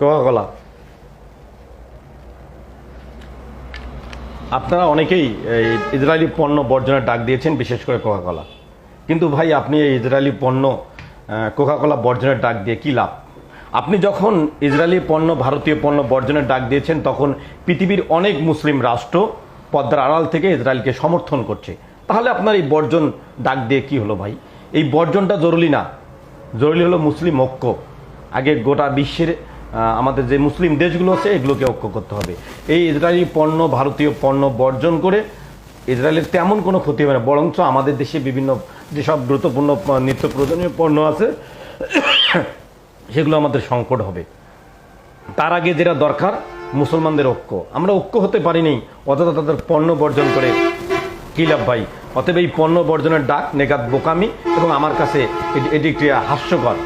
Coca আপনারা অনেকেই এই ইসরায়েলি পণ্য বর্জনের ডাক দিয়েছেন, বিশেষ করে কোকা কোলা কিন্তু ভাই, আপনি এই ইসরায়েলি পণ্য কোকা কোলা বর্জনের ডাক দিয়ে কী লাভ? আপনি যখন ইসরায়েলি পণ্য, ভারতীয় পণ্য বর্জনের ডাক দিয়েছেন, তখন পৃথিবীর অনেক মুসলিম রাষ্ট্র পদ্মার আড়াল থেকে ইসরায়েলকে সমর্থন করছে। তাহলে আপনার এই বর্জন ডাক দিয়ে কি হলো ভাই? এই বর্জনটা জরুরি না। জরুরি হলো মুসলিম ঐক্য। আগে গোটা বিশ্বের আমাদের যে মুসলিম দেশগুলো আছে, এগুলোকে ঐক্য করতে হবে। এই ইসরায়েলি পণ্য, ভারতীয় পণ্য বর্জন করে ইসরায়েলের তেমন কোনো ক্ষতি হবে না, বরঞ্চ আমাদের দেশে বিভিন্ন যেসব গুরুত্বপূর্ণ নিত্য প্রয়োজনীয় পণ্য আছে, সেগুলো আমাদের সংকট হবে। তার আগে যেটা দরকার, মুসলমানদের ঐক্য। আমরা ঐক্য হতে পারিনি, অথচ তাদের পণ্য বর্জন করে। কি লাভ ভাই? অতএব এই পণ্য বর্জনের ডাক, নেগাত বোকামি, এবং আমার কাছে এটি একটি হাস্যকর